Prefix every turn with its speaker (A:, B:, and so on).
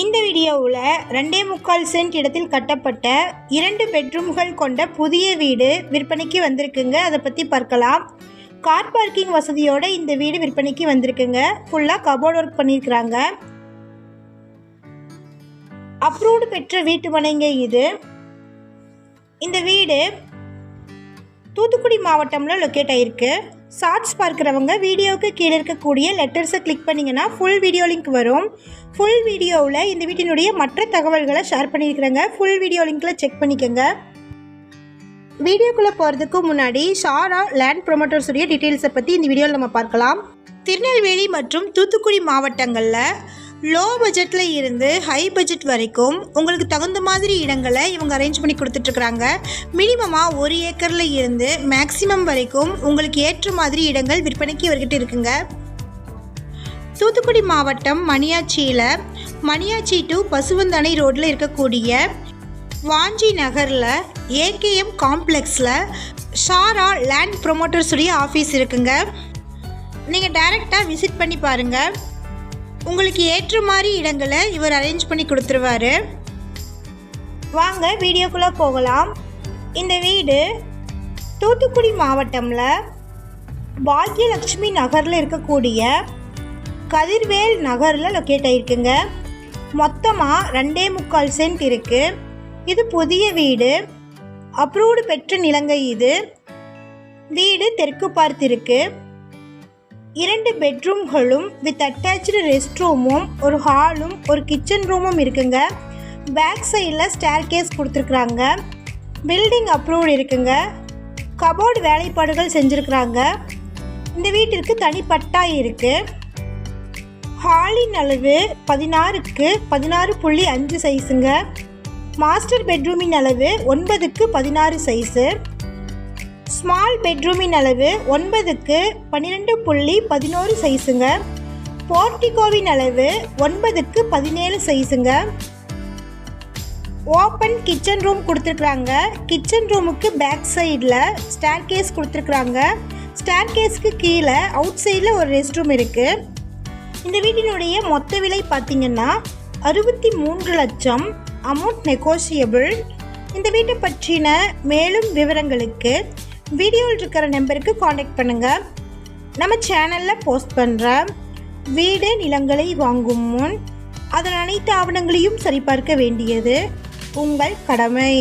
A: இந்த வீடியோவில் ரெண்டே முக்கால் சென்ட் இடத்தில் கட்டப்பட்ட இரண்டு பெட்ரூம்கள் கொண்ட புதிய வீடு விற்பனைக்கு வந்திருக்குங்க. அதை பற்றி பார்க்கலாம். கார் பார்க்கிங் வசதியோடு இந்த வீடு விற்பனைக்கு வந்திருக்குங்க. ஃபுல்லாக கபோர்ட் ஒர்க் பண்ணியிருக்கிறாங்க அப்ரூவ்டு பெற்ற வீட்டு மனைங்க இது. இந்த வீடு தூத்துக்குடி மாவட்டம்ல லொக்கேட் ஆயிருக்கு. ஷார்ட்ஸ் பார்க்குறவங்க வீடியோவுக்கு கீழே இருக்கக்கூடிய லெட்டர்ஸை கிளிக் பண்ணிங்கன்னா ஃபுல் வீடியோ லிங்க் வரும். ஃபுல் வீடியோவில் இந்த வீட்டினுடைய மற்ற தகவல்களை ஷேர் பண்ணியிருக்கிறேங்க. ஃபுல் வீடியோ லிங்க்கில் செக் பண்ணிக்கோங்க. வீடியோக்குள்ளே போகிறதுக்கு முன்னாடி ஷாரா லேண்ட் ப்ரொமோட்டர்ஸுடைய டீட்டெயில்ஸை பற்றி இந்த வீடியோவில் நம்ம பார்க்கலாம். திருநெல்வேலி மற்றும் தூத்துக்குடி மாவட்டங்களில் லோ பட்ஜெட்டில் இருந்து ஹை பட்ஜெட் வரைக்கும் உங்களுக்கு தகுந்த மாதிரி இடங்களை இவங்க அரேஞ்ச் பண்ணி கொடுத்துட்ருக்குறாங்க. மினிமமாக ஒரு ஏக்கரில் இருந்து மேக்ஸிமம் வரைக்கும் உங்களுக்கு ஏற்ற மாதிரி இடங்கள் விற்பனைக்கு இவர்கிட்ட இருக்குங்க. தூத்துக்குடி மாவட்டம் மணியாச்சியில் மணியாச்சி டு பசுவந்தானை ரோட்டில் இருக்கக்கூடிய வாஞ்சி நகரில் ஏகேஎம் காம்ப்ளெக்ஸில் ஷாரா லேண்ட் ப்ரொமோட்டர்ஸுடைய ஆஃபீஸ் இருக்குங்க. நீங்கள் டைரெக்டாக விசிட் பண்ணி பாருங்கள் உங்களுக்கு ஏற்ற மாதிரி இடங்களை இவர் அரேஞ்ச் பண்ணி கொடுத்துருவாரு. வாங்க வீடியோக்குள்ளே போகலாம். இந்த வீடு தூத்துக்குடி மாவட்டமில் பாக்யலட்சுமி நகரில் இருக்கக்கூடிய கதிர்வேல் நகரில் லொக்கேட் ஆகிருக்குங்க மொத்தமாக ரெண்டே முக்கால் சென்ட் இருக்குது இது புதிய வீடு. அப்ரூவ்டு பெற்ற நிலங்கை இது. வீடு தெற்கு பார்த்திருக்கு. இரண்டு பெட்ரூம்களும் வித் அட்டாச்சு ரெஸ்ட் ரூமும் ஒரு ஹாலும் ஒரு கிச்சன் ரூமும் இருக்குங்க. பேக் சைடில் ஸ்டேர் கேஸ் கொடுத்துருக்குறாங்க. பில்டிங் அப்ரூவ்டு இருக்குங்க. கபோர்டு வேலைப்பாடுகள் செஞ்சுருக்குறாங்க. இந்த வீட்டிற்கு தனிப்பட்டா இருக்குது ஹாலின் அளவு பதினாறுக்கு பதினாறு புள்ளி அஞ்சு சைஸுங்க மாஸ்டர் பெட்ரூமின் அளவு ஒன்பதுக்கு பதினாறு சைஸு ஸ்மால் பெட்ரூமின் அளவு ஒன்பதுக்கு பன்னிரெண்டு புள்ளி பதினோரு சைஸுங்க. போர்டிகோவின் அளவு ஒன்பதுக்கு பதினேழு சைஸுங்க. ஓப்பன் கிச்சன் ரூம் கொடுத்துருக்குறாங்க. கிச்சன் ரூமுக்கு பேக் சைடில் ஸ்டேர் கேஸ் கொடுத்துருக்குறாங்க. ஸ்டேர் கேஸ்க்கு கீழே அவுட் சைடில் ஒரு ரெஸ்ட் ரூம் இருக்குது இந்த வீட்டினுடைய மொத்த விலை பார்த்திங்கன்னா அறுபத்தி மூன்று லட்சம் அமௌண்ட் நெகோஷியபிள். இந்த வீட்டை பற்றின மேலும் விவரங்களுக்கு வீடியோவில் இருக்கிற நம்பருக்கு காண்டாக்ட் பண்ணுங்கள் நம்ம சேனலில் போஸ்ட் பண்ணுற வீடு நிலங்களை வாங்கும் முன் அதன் அனைத்து ஆவணங்களையும் சரிபார்க்க வேண்டியது உங்கள் கடமை.